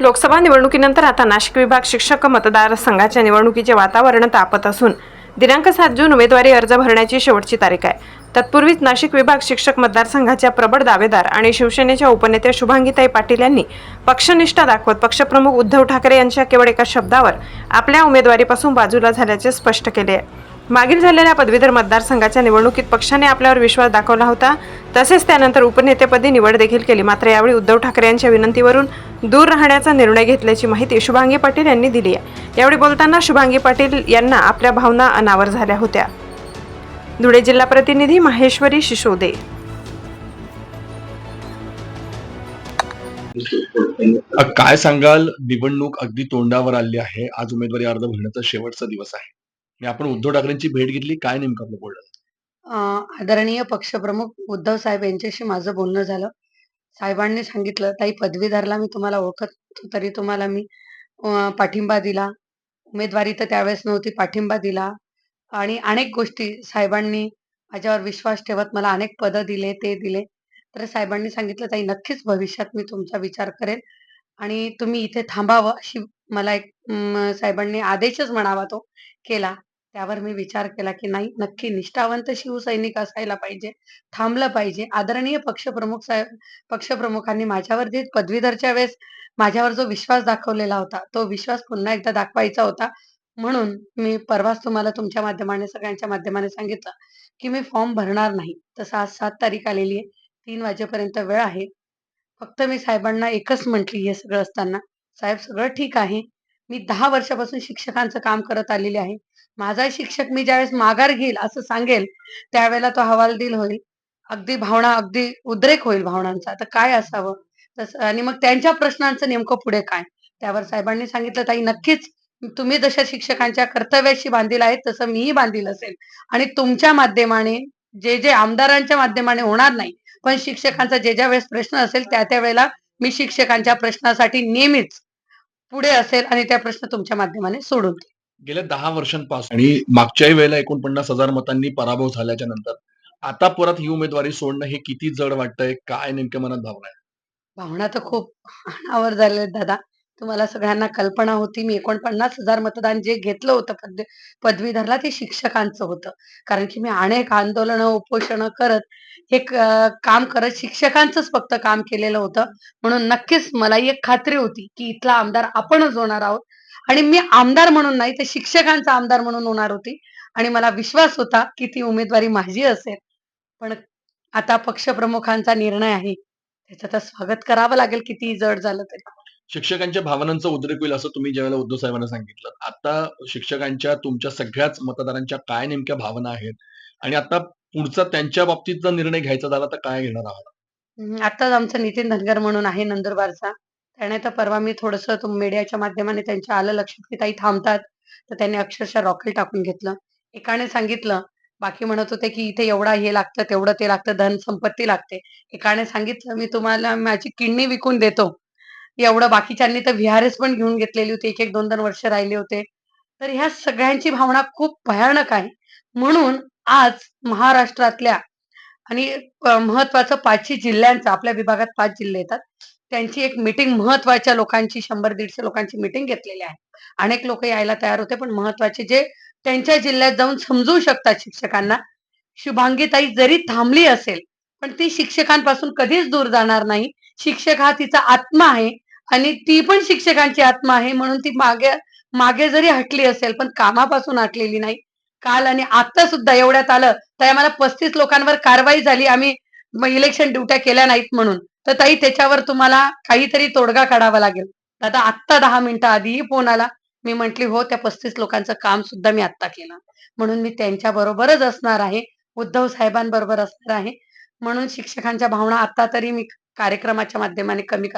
लोकसभा निवडणुकीनंतर आता नाशिक विभाग शिक्षक मतदारसंघाच्या निवडणुकीचे वातावरण तापत असून दिनांक सात जून उमेदवारी अर्ज भरण्याची शेवटची तारीख आहे. तत्पूर्वीच नाशिक विभाग शिक्षक मतदारसंघाच्या प्रबळ दावेदार आणि शिवसेनेच्या उपनेत्या शुभांगीताई पाटील यांनी पक्षनिष्ठा दाखवत पक्षप्रमुख उद्धव ठाकरे यांच्या केवळ एका शब्दावर आपल्या उमेदवारीपासून बाजूला झाल्याचे स्पष्ट केले आहे. मागील झालेल्या पदवीधर मतदारसंघाच्या निवडणुकीत पक्षाने आपल्यावर विश्वास दाखवला होता. तसेच त्यानंतर उपनेतेपदी निवड देखील केली. मात्र यावेळी उद्धव ठाकरे यांच्या विनंतीवरून दूर राहण्याचा निर्णय घेतल्याची माहिती शुभांगी पाटील यांनी दिली आहे. यावेळी बोलताना शुभांगी पाटील यांना आपल्या भावना अनावर झाल्या होत्या. धुळे जिल्हा प्रतिनिधी माहेश्वरी शिशोदे. काय सांगाल? निवडणूक अगदी तोंडावर आली आहे. आज उमेदवारी अर्ज भरण्याचा शेवटचा दिवस आहे. आपण उद्धव ठाकरेंची भेट घेतली काय नेमकं आपलं बोलणं अ, आदरणीय पक्षप्रमुख उद्धव साहेब यांच्याशी माझं बोलणं झालं. साहेबांनी सांगितलं, "ताई पदवीधरला मी तुम्हाला ओळखत तरी तुम्हाला मी पाठिंबा दिला. उमेदवारी तर त्यावेळेस नव्हती, पाठिंबा दिला आणि अनेक गोष्टी साहेबांनी माझ्यावर विश्वास ठेवत मला अनेक पदं दिले, ते दिले." तर साहेबांनी सांगितलं, "ताई नक्कीच भविष्यात मी तुमचा विचार करेन आणि तुम्ही इथे थांबावं." अशी मला एक साहेबांनी आदेशच म्हणावा तो केला. त्यावर मी विचार केला, की नाही नक्की निष्ठावंत शिवसैनिक असायला पाहिजे, थांबलं पाहिजे. आदरणीय पक्षप्रमुख साहेब पक्षप्रमुखांनी माझ्यावर जे पदवीधरच्या वेळेस माझ्यावर जो विश्वास दाखवलेला होता, तो विश्वास पुन्हा एकदा दाखवायचा होता. म्हणून मी परवाच तुम्हाला तुमच्या माध्यमाने सगळ्यांच्या माध्यमाने सांगितलं, की मी फॉर्म भरणार नाही. तसं आज सात तारीख आलेली आहे. तीन वाजेपर्यंत वेळ आहे. फक्त मी साहेबांना एकच म्हटली हे सगळं असताना, "साहेब सगळं ठीक आहे. मी दहा वर्षापासून शिक्षकांचं काम करत आलेली आहे. माझा शिक्षक मी ज्यावेळेस माघार घेईल असं सांगेल, त्यावेळेला तो हवालदिल होईल. अगदी भावना अगदी उद्रेक होईल भावनांचा. तर काय असावं? तसं आणि मग त्यांच्या प्रश्नांचं नेमकं पुढे काय?" त्यावर साहेबांनी सांगितलं, "ताई नक्कीच तुम्ही जशा शिक्षकांच्या कर्तव्याशी बांधील आहेत, तसं मीही बांधील असेल आणि तुमच्या माध्यमाने जे, जे आमदारांच्या माध्यमाने होणार नाही, पण शिक्षकांचा जे ज्या वेळेस प्रश्न असेल, त्या त्या वेळेला मी शिक्षकांच्या प्रश्नासाठी नेहमीच पुढे असेल आणि त्या प्रश्न तुमच्या माध्यमाने सोडून देईल." गेल्या दहा वर्षांपासून आणि मागच्याही वेळेला एकोणपन्नास हजार मतांनी पराभव झाल्याच्यानंतर आता परत ही उमेदवारी सोडणं हे किती जड वाटतंय काय नेमक्या मनात भावना आहे भावना तर खूप अनावर झाले दादा. तुम्हाला सगळ्यांना कल्पना होती मी 49,000 मतदान जे घेतलं होतं पद पदवीधरला ते शिक्षकांचं होतं. कारण की मी अनेक आंदोलनं, उपोषणं करत हे क काम करत शिक्षकांचंच फक्त काम केलेलं होतं. म्हणून नक्कीच मलाही एक खात्री होती, की इथला आमदार आपणच होणार आहोत आणि मी आमदार म्हणून नाही तर शिक्षकांचा आमदार म्हणून होणार होती आणि मला विश्वास होता, की ती उमेदवारी माझी असेल. पण आता पक्षप्रमुखांचा निर्णय आहे. त्याचं तर स्वागत करावं लागेल कितीही जड झालं तरी. शिक्षकांच्या भावनांचा उद्रेक होईल असं तुम्ही ज्यावेळेला उद्धव साहेबांना सांगितलं आता शिक्षकांच्या तुमच्या सगळ्याच मतदारांच्या काय नेमक्या भावना आहेत आणि आता पुढचा त्यांच्या बाबतीत जर निर्णय घ्यायचा झाला तर काय घेणार आहात आत्ताच आमचा नितीन धनगर म्हणून आहे नंदुरबारचा. त्याने तर परवा मी थोडस मीडियाच्या माध्यमाने त्यांच्या आलं लक्षात, की ताई थांबतात. तर त्यांनी अक्षरशः रॉकेल टाकून घेतलं. एकाने सांगितलं, बाकी म्हणत होते, की इथे एवढा हे लागतं, तेवढं ते लागतं, धन संपत्ती लागते. एकाने सांगितलं, "मी तुम्हाला माझी किडनी विकून देतो." एवढं बाकीच्यांनी तर व्ही-आर-एस पण घेऊन घेतलेली होती. 1-1, 2-2 वर्ष राहिले होते. तर ह्या सगळ्यांची भावना खूप भयानक आहे. म्हणून आज महाराष्ट्रातल्या आणि महत्वाचं पाचशे जिल्ह्यांचं आपल्या विभागात पाच जिल्हे येतात. त्यांची एक मिटिंग महत्त्वाच्या लोकांची शंभर दीडशे लोकांची मीटिंग घेतलेली आहे. अनेक लोक यायला तयार होते, पण महत्त्वाचे जे त्यांच्या जिल्ह्यात जाऊन समजवू शकतात शिक्षकांना. शुभांगीताई जरी थांबली असेल, पण ती शिक्षकांपासून कधीच दूर जाणार नाही. शिक्षक हा तिचा आत्मा आहे आणि ती पण शिक्षकांची आत्मा आहे. म्हणून ती मागे मागे जरी हटली असेल, पण कामापासून हटलेली नाही. काल आणि आता सुद्धा एवढ्यात आलं, तर आम्हाला 35 लोकांवर कारवाई झाली. आम्ही इलेक्शन ड्युट्या केल्या नाहीत म्हणून. तर ताई त्याच्यावर तुम्हाला काहीतरी तोडगा काढावा लागेल. आता आत्ता दहा मिनिटं आधीही फोन आला. मी म्हटली, "हो, त्या 35 लोकांचं काम सुद्धा मी आत्ता केलं." म्हणून मी त्यांच्या बरोबरच असणार आहे. उद्धव साहेबांबरोबर असणार आहे. म्हणून शिक्षकांच्या भावना आता तरी मी कार्यक्रमाच्या माध्यमाने कमी